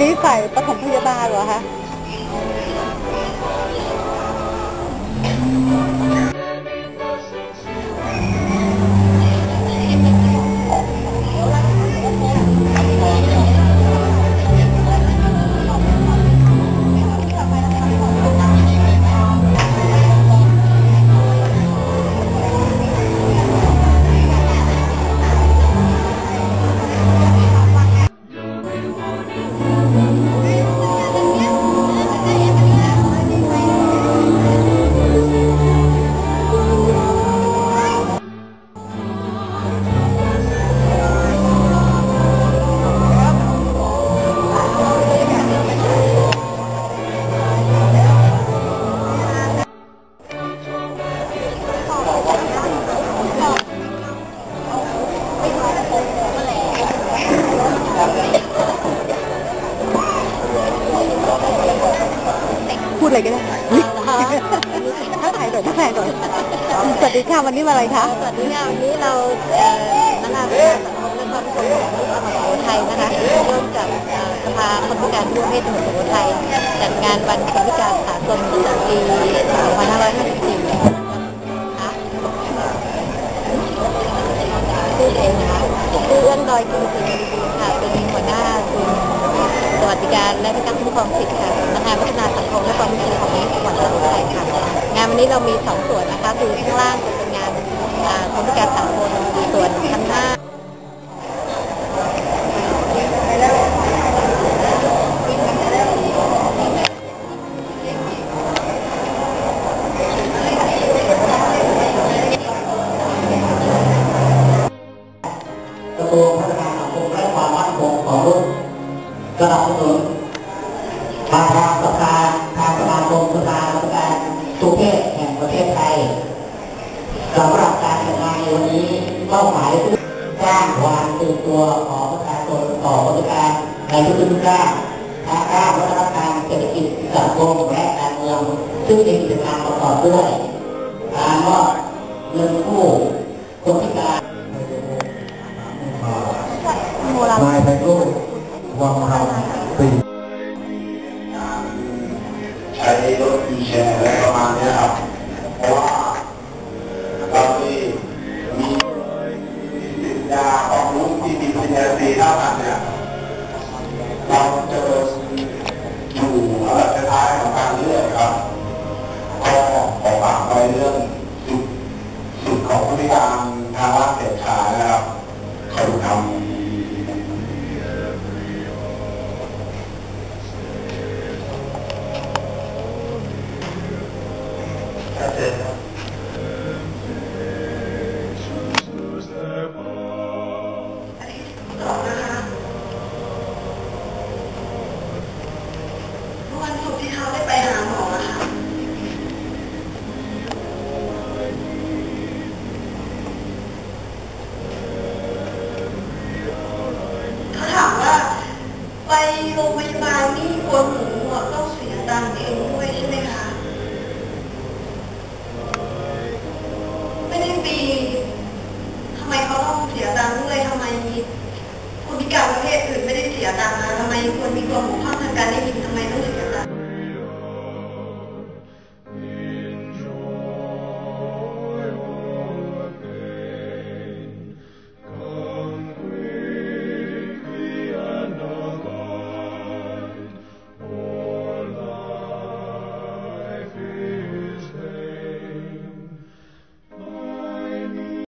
นนี้ใส่ปฐมพยาบาลเหรอคะ ดอะไรก็ได้ถ้าถ่ายหน่อยถ้าถ่ายหน่อยสวัสดีค่ะวันนี้มาอะไรคะ สวัสดีค่ะวันนี้เราเอ่อนานาสังคมและความสุขของจังหวัดสุโขทัยนะคะร่วมกับสภาคนพิการทั่วประเทศจังหวัดสุโขทัยจัดงานวันคนพิการสากลประจำปี2554 การและพิทักษ์คุ้มครองสิทธิ์ค่ะสำนักงานพัฒนาสังคมและความมั่นคงของมนุษย์จังหวัดสุโขทัยค่ะ งานวันนี้เรามีสองส่วนนะคะคือข้างล่างจะเป็นงานอ่าคนพิการสามคนส่วนาชนต่อบริการในทุกๆด้านทางด้านวัฒนธรรมเศรษฐกิจสังคมและการเมือง ซึ่งมีกิจกรรมประกอบด้วยการมอบเงินกู้คนพิการนายไพโรจน์วังหา ข คนพิการประเภทอื่นไม่ได้เสียตังค์นะทำไมคนมีความบกพร่องทาง